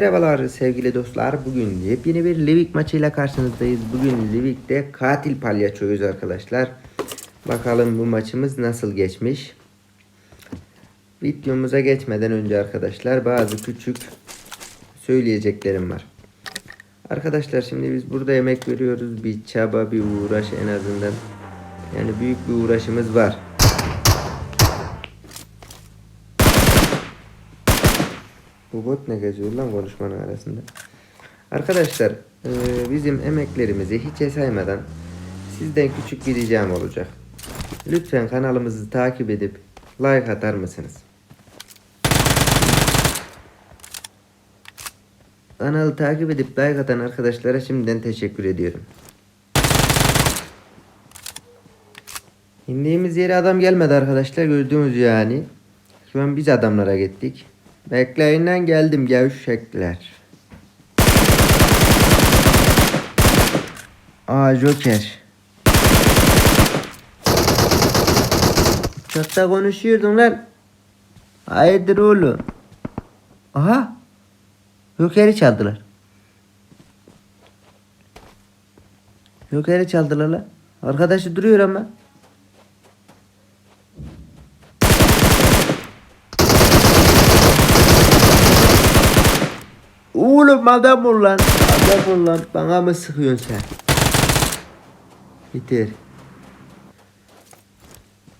Merhabalar sevgili dostlar. Bugün yepyeni bir Livik maçıyla karşınızdayız. Bugün Livik'te katil palyaçoyuz arkadaşlar. Bakalım bu maçımız nasıl geçmiş. Videomuza geçmeden önce arkadaşlar bazı küçük söyleyeceklerim var. Arkadaşlar şimdi biz burada emek veriyoruz. Bir çaba, bir uğraş en azından. Yani büyük bir uğraşımız var. Bu bot ne geziyor lan konuşmanın arasında? Arkadaşlar e, bizim emeklerimizi hiçe saymadan sizden küçük bir ricam olacak. Lütfen kanalımızı takip edip like atar mısınız? Kanalı takip edip like atan arkadaşlara şimdiden teşekkür ediyorum. İndiğimiz yere adam gelmedi arkadaşlar gördüğünüz yani. Şu an biz adamlara gittik. Bekleyinden geldim gevşekler. Aa Joker. Uçakta konuşuyordun lan. Hayırdır oğlum? Aha. Joker'i çaldılar. Joker'i çaldılar lan. Arkadaşı duruyor ama. Oğlum adam ol. Adam ol. Bana mı sıkıyorsun sen? Bitir.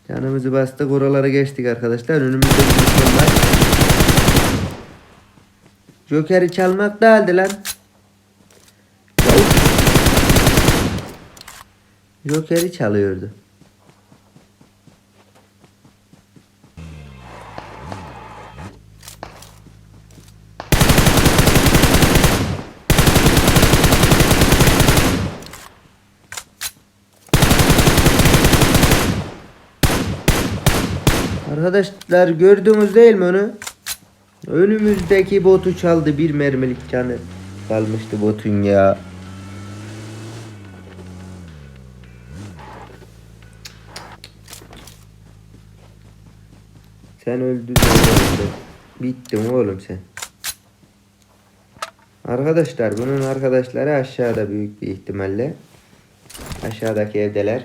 Canımızı bastık oralara geçtik arkadaşlar. Önümüzde bir düşman var. Joker'i çalmak değildi lan. Joker'i çalıyordu. Arkadaşlar gördünüz değil mi onu? Önümüzdeki botu çaldı bir mermilik canı kalmıştı botun ya. Sen öldün. Bittin oğlum sen. Arkadaşlar bunun arkadaşları aşağıda büyük bir ihtimalle. Aşağıdaki evdeler.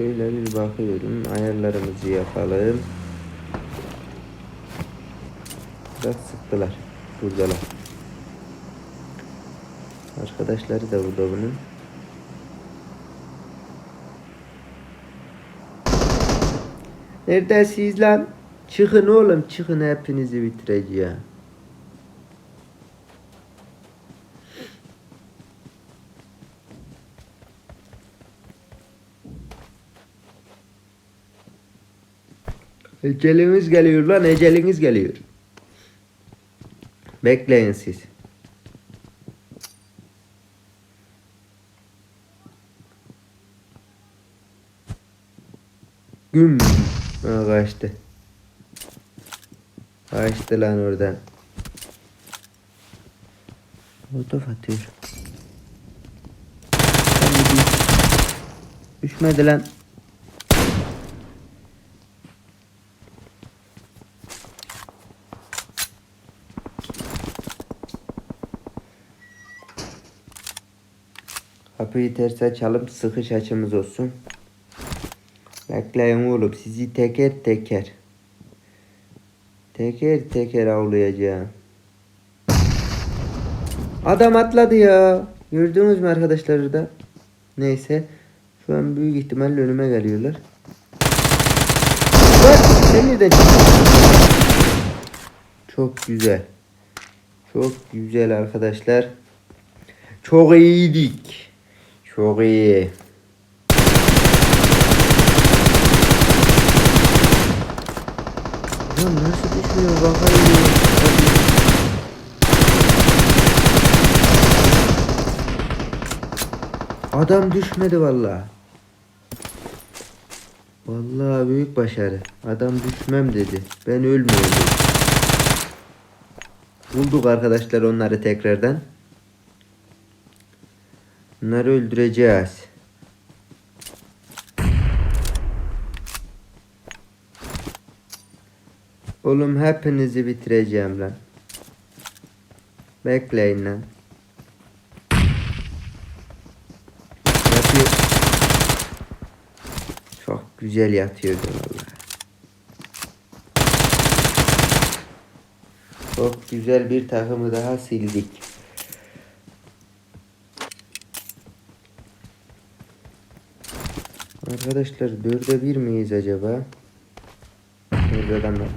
Şöyle bir bakıyorum. Ayarlarımızı yapalım. Biraz sıktılar. Buradalar. Arkadaşları da burada bunun. Neredesiniz lan? Çıkın oğlum çıkın hepinizi bitireceğim. Eceliniz geliyor lan eceliniz geliyor. Bekleyin siz. Güm. Ha, kaçtı. Kaçtı lan oradan. Molotof atıyor. Düşmedi lan. Kapıyı ters açalım sıkış açımız olsun. Bekleyin oğlum sizi teker teker. Teker teker avlayacağım. Adam atladı ya. Gördünüz mü arkadaşlar da? Neyse. Şu an büyük ihtimalle önüme geliyorlar. Bak seni de Çok güzel. Çok güzel arkadaşlar. Çok iyiydik. Çok. Lan nasıl düşmüyor bakayım. Adam düşmedi vallahi. Vallahi büyük başarı. Adam düşmem dedi. Ben ölmüyorum. Bulduk arkadaşlar onları tekrardan. Bunları öldüreceğiz. Oğlum hepinizi bitireceğim lan. Bekleyin lan. Yatıyor. Çok güzel yatıyordu vallahi. Çok güzel bir takımı daha sildik. Arkadaşlar dörde bir miyiz acaba? Nerede adamlar?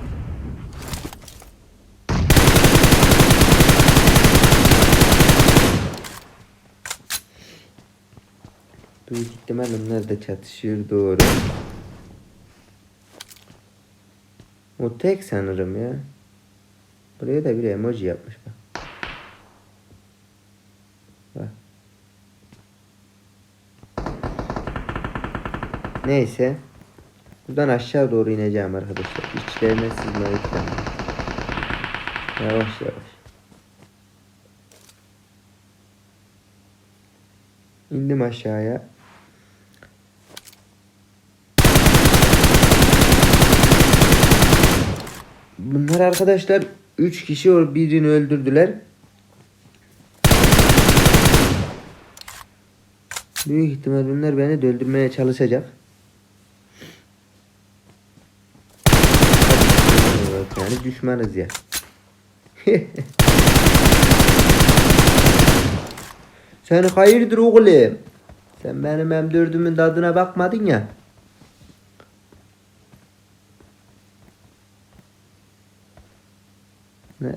Büyük ihtimal onlar da çatışıyor doğru. O tek sanırım ya. Buraya da bir emoji yapmış bak. Bak. Neyse. Buradan aşağı doğru ineceğim arkadaşlar. İçlerine planlıyorum. Yavaş yavaş. İndim aşağıya. Bunlar arkadaşlar 3 kişi o birini öldürdüler. Büyük ihtimal bunlar beni öldürmeye çalışacak. Yani düşmanız ya. Sen hayırdır oğlum? Sen benim M4'ümün tadına bakmadın ya. Ne?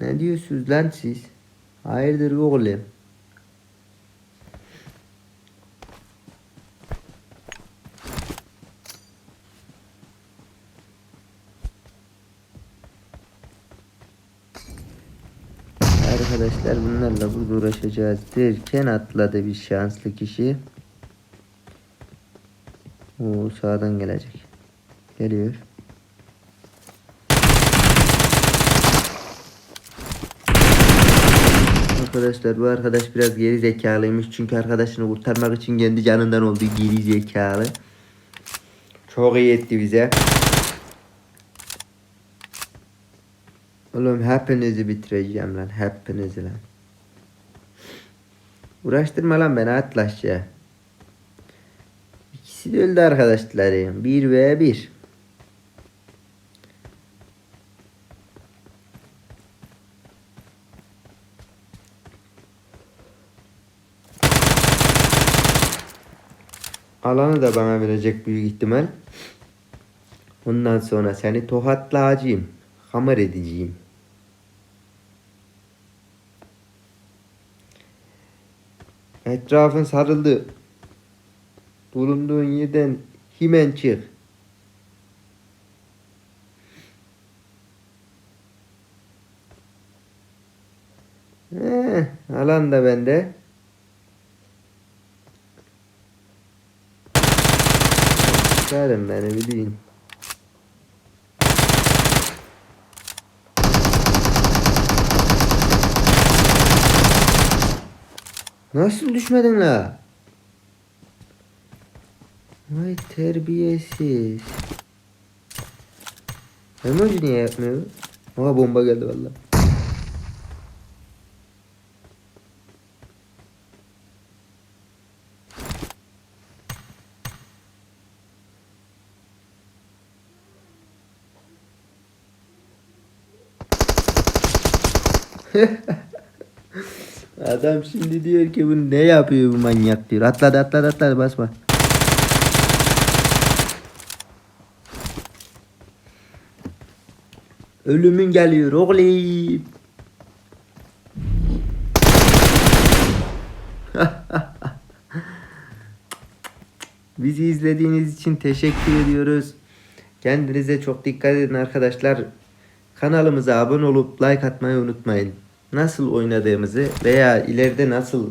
Ne diyorsunuz lan siz? Hayırdır oğlum? Arkadaşlar bunlarla burada uğraşacağız derken atladı bir şanslı kişi. O sağdan gelecek. Geliyor. Arkadaşlar bu arkadaş biraz geri zekalıymış çünkü arkadaşını kurtarmak için kendi canından olduğu geri zekalı. Çok iyi etti bize. Oğlum hepinizi bitireceğim lan hepinizi lan. Uğraştırma lan beni atlaşça. İkisi de öldü arkadaşlarım. 1 ve 1. Alanı da bana verecek büyük ihtimal. Ondan sonra seni tokatlayacağım. Hamur edeceğim. Etrafın sarıldı. Bulunduğun yerden hemen çık. Eh, alan da bende. Çıkarım beni bileyim. Nasıl düşmedin la? Vay terbiyesiz. Emoji niye yapmıyor? Aha bomba geldi valla. Adam şimdi diyor ki bu ne yapıyor bu manyak diyor. Atladı atladı atladı basma. Ölümün geliyor oğlum. Bizi izlediğiniz için teşekkür ediyoruz. Kendinize çok dikkat edin arkadaşlar. Kanalımıza abone olup like atmayı unutmayın. Nasıl oynadığımızı veya ileride nasıl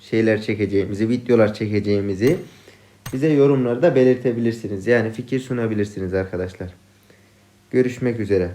şeyler çekeceğimizi, videolar çekeceğimizi bize yorumlarda belirtebilirsiniz. Yani fikir sunabilirsiniz arkadaşlar. Görüşmek üzere.